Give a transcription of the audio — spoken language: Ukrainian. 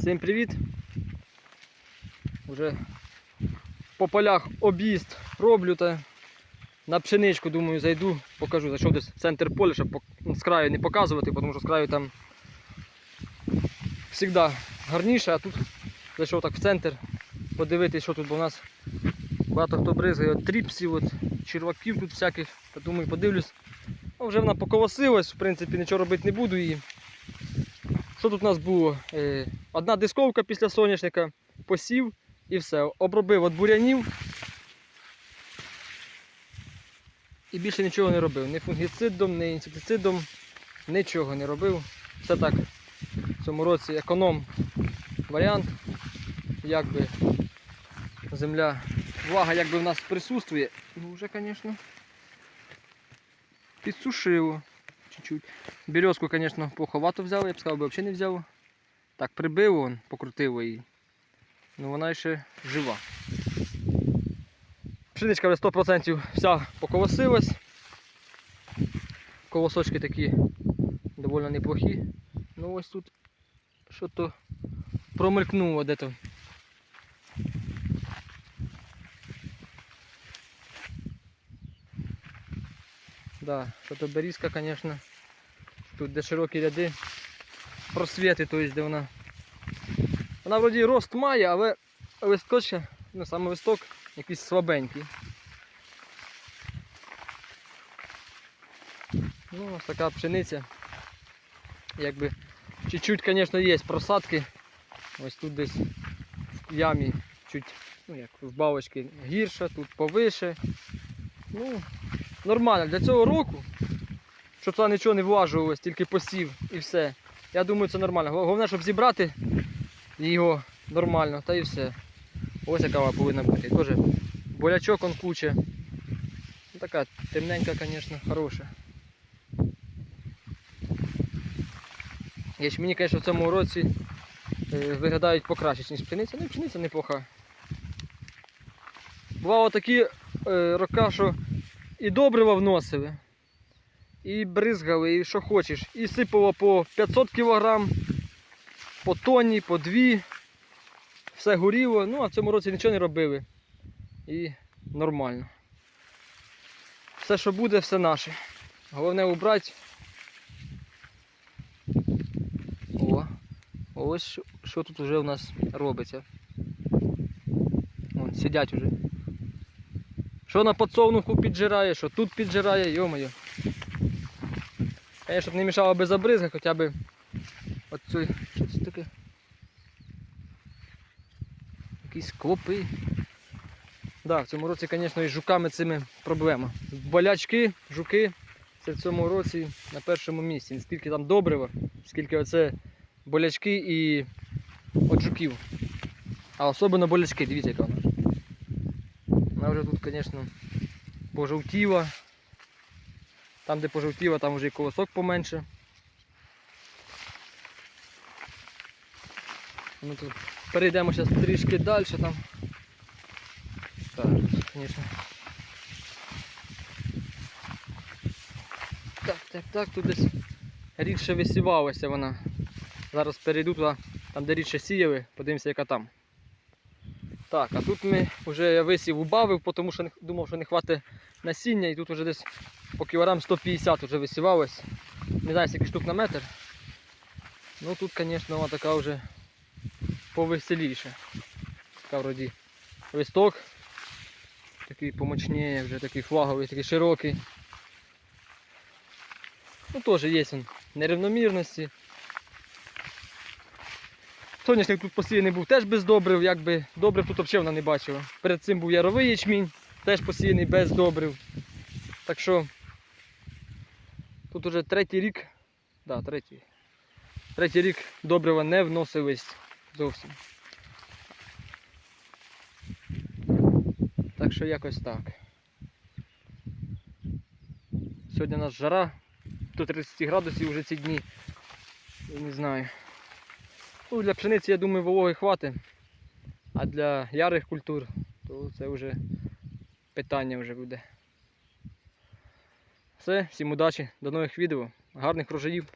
Всім привіт! Уже по полях об'їзд роблю та на пшеничку, думаю, зайду, покажу. Зайшов десь в центр поля, щоб ну, з краю не показувати, тому що з краю там завжди гарніше, а тут зайшов так в центр, подивитись, що тут, бо у нас багато хто бризгає от тріпсів, от, черваків тут всяких. Та думаю, подивлюсь. Ну, вже вона поколосилась, в принципі, нічого робити не буду її. Що тут у нас було? Е, Одна дисковка після соняшника, посів і все. Обробив від бурянів. І більше нічого не робив. Ні фунгіцидом, ні інсектицидом, нічого не робив. Все так. В цьому році економ варіант. Якби земля, влага якби в нас присутствує. Ну вже, звісно, підсушило чуть-чуть. Березку, звісно, поховато взяв, я б сказав, би взагалі не взяв. Так, прибив он, покрутив її. Ну вона ще жива. Пшеничка вже 100% вся поколосилась. Колосочки такі доволі неплохі. Ну ось тут що-то промелькнуло де-то. Да, що-то берізка, звісно. Тут де широкі ряди, просвіти, то есть, де вона. Вона вроді рост має, але листочка, ну саме листок якийсь слабенький. Ну, ось така пшениця. Якби чуть-чуть, звісно, є просадки. Ось тут десь в ямі чуть, ну як в балочці гірше, тут повише. Ну, нормально. Для цього року щоб туди нічого не влажувалось, тільки посів і все. Я думаю, це нормально. Головне, щоб зібрати його нормально, та і все. Ось яка вона повинна бути. Теж болячок он куча. Ну, така темненька, звісно, хороша. Ячмені, звісно, в цьому році е, виглядають покраще, ніж пшениця. Ну, пшениця неплоха. Бувало такі е, роки, що і добрива вносили. І бризгали, і що хочеш. І сипало по 500 кг, по тонні, по 2. Все горіло. Ну, а в цьому році нічого не робили. І нормально. Все, що буде, все наше. Головне убрати. О, ось що тут вже у нас робиться. Вон, сидять уже. Що на подсолнуху піджирає, що тут піджирає, йо-моє. Конечно, щоб не мішало би забризгати, хоча б оцю, що це таке? Якісь клопи. Да, в цьому році, звісно, із жуками цими проблема. Болячки, жуки, це в цьому році на першому місці. Скільки там добрива, скільки оце болячки і от жуків. А особливо болячки, дивіться, яка вона. Вона тут, звісно, пожовтіла. Там, де пожовтіло, там вже і колосок поменше. Ну, тут перейдемо зараз трішки далі там. Так. Так, так, так, тут десь рідше висівалася вона. Зараз перейду туди, там де рідше сіяли, подивимося, яка там. Так, а тут ми вже я висів убавив, тому що думав, що не хватить насіння і тут вже десь по кілограм 150 вже висівалось. Не знаю, скільки штук на метр. Ну тут, звісно, вона така вже повеселіша. Така вроді листок. Такий помочніє, вже такий флаговий, такий широкий. Ну теж є він нерівномірності. Соняшник тут посіяний був теж без добрив, якби добрив тут взагалі вона не бачила. Перед цим був яровий ячмінь, теж посіяний без добрив. Так що тут уже третій рік, да, третій. Третій рік добрива не вносились зовсім. Так що якось так. Сьогодні у нас жара, до 30 градусів вже ці дні. Я не знаю. Ну, для пшениці, я думаю, вологи хватить. А для ярих культур, то це вже питання вже буде. Все, всім удачі, до нових відео, гарних врожаїв.